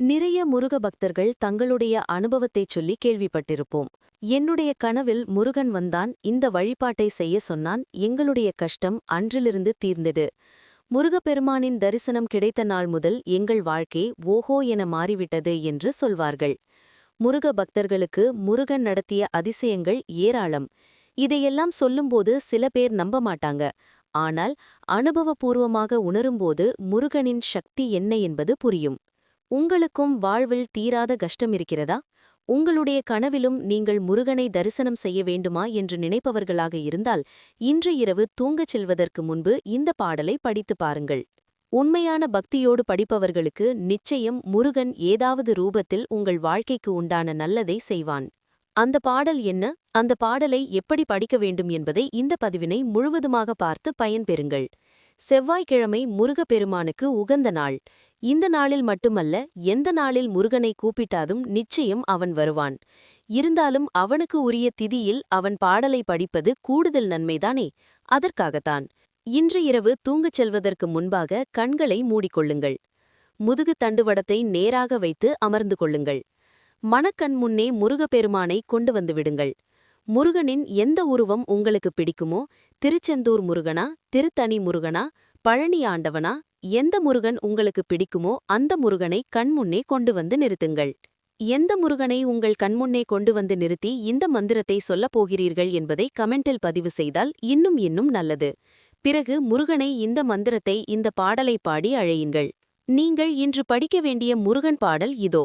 நிறைய முருக பக்தர்கள் தங்களுடைய அனுபவத்தைச் சொல்லி கேள்விப்பட்டிருப்போம். என்னுடைய கனவில் முருகன் வந்தான் இந்த வழிபாட்டை செய்ய சொன்னான் எங்களுடைய கஷ்டம் அன்றிலிருந்து தீர்ந்தது. முருகப்பெருமானின் தரிசனம் கிடைத்த நாள் முதல் எங்கள் வாழ்க்கை ஓஹோ என மாறிவிட்டது என்று சொல்வார்கள். முருக பக்தர்களுக்கு முருகன் நடத்திய அதிசயங்கள் ஏராளம். இதையெல்லாம் சொல்லும்போது சில பேர் நம்ப மாட்டாங்க. ஆனால் அனுபவபூர்வமாக உணரும்போது முருகனின் சக்தி என்ன என்பது புரியும். உங்களுக்கும் வாழ்வில் தீராத கஷ்டம் இருக்கிறதா? உங்களுடைய கனவிலும் நீங்கள் முருகனை தரிசனம் செய்ய வேண்டுமா என்று நினைப்பவர்களாக இருந்தால் இன்று இரவு தூங்கச் செல்வதற்கு முன்பு இந்த பாடலை படித்து பாருங்கள். உண்மையான பக்தியோடு படிப்பவர்களுக்கு நிச்சயம் முருகன் ஏதாவது ரூபத்தில் உங்கள் வாழ்க்கைக்கு உண்டான நல்லதை செய்வான். அந்த பாடல் என்ன? அந்த பாடலை எப்படி படிக்க வேண்டும் என்பதை இந்த பதிவினை முழுவதுமாக பார்த்து பயன்பெறுங்கள். செவ்வாய்க்கிழமை முருகப்பெருமானுக்கு உகந்த நாள். இந்த நாளில் மட்டுமல்ல எந்த நாளில் முருகனை கூப்பிட்டாதும் நிச்சயம் அவன் வருவான். இருந்தாலும் அவனுக்கு உரிய திதியில் அவன் பாடலை படிப்பது கூடுதல் நன்மைதானே? அதற்காகத்தான். இன்று இரவு தூங்கச் செல்வதற்கு முன்பாக கண்களை மூடிக்கொள்ளுங்கள். முதுகு தண்டுவடத்தை நேராக வைத்து அமர்ந்து கொள்ளுங்கள். மனக்கண் முன்னே முருகப்பெருமானை கொண்டு வந்து விடுங்கள். முருகனின் எந்த உருவம் உங்களுக்கு பிடிக்குமோ திருச்செந்தூர் முருகனா திருத்தணி முருகனா பழனி ஆண்டவனா எந்த முருகன் உங்களுக்கு பிடிக்குமோ அந்த முருகனை கண்முன்னே கொண்டு வந்து நிறுத்துங்கள். எந்த முருகனை உங்கள் கண்முன்னே கொண்டு வந்து நிறுத்தி இந்த மந்திரத்தை சொல்லப் போகிறீர்கள் என்பதை கமெண்டில் பதிவு செய்தால் இன்னும் இன்னும் நல்லது. பிறகு முருகனை இந்த மந்திரத்தை இந்த பாடலை பாடி அழையுங்கள். நீங்கள் இன்று படிக்க வேண்டிய முருகன் பாடல் இதோ.